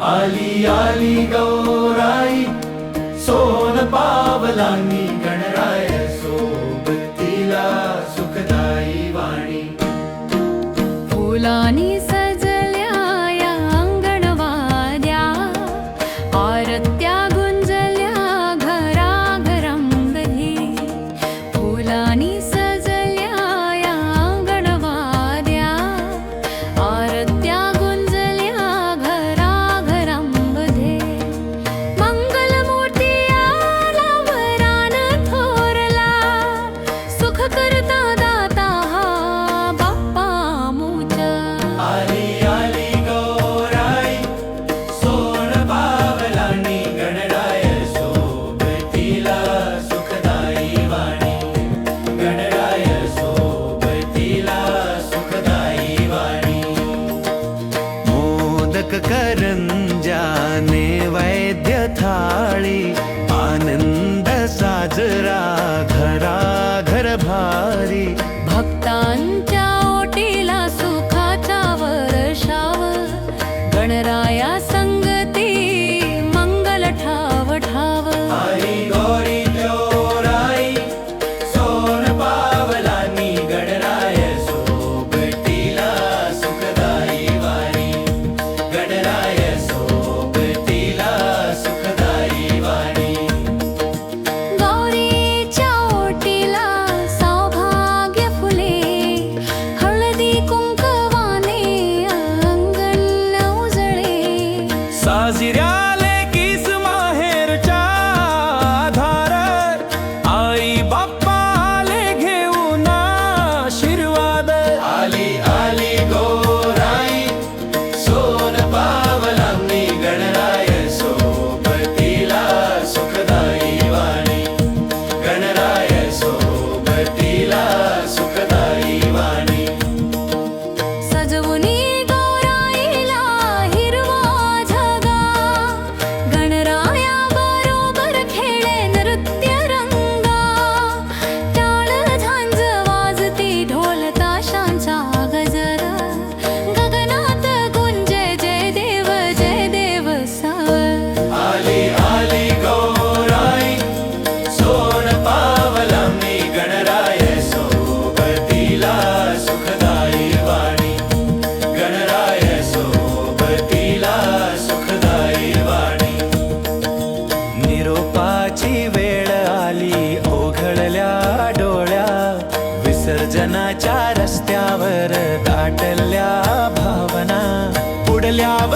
आली आली गौराई सोन पावलांनी गणराय सोबतीला सुखदाई वाणी. फुलानी नैवेद्य थाळी आनंद साजरा घरा घर भारी. भक्ता Saziriar Morelia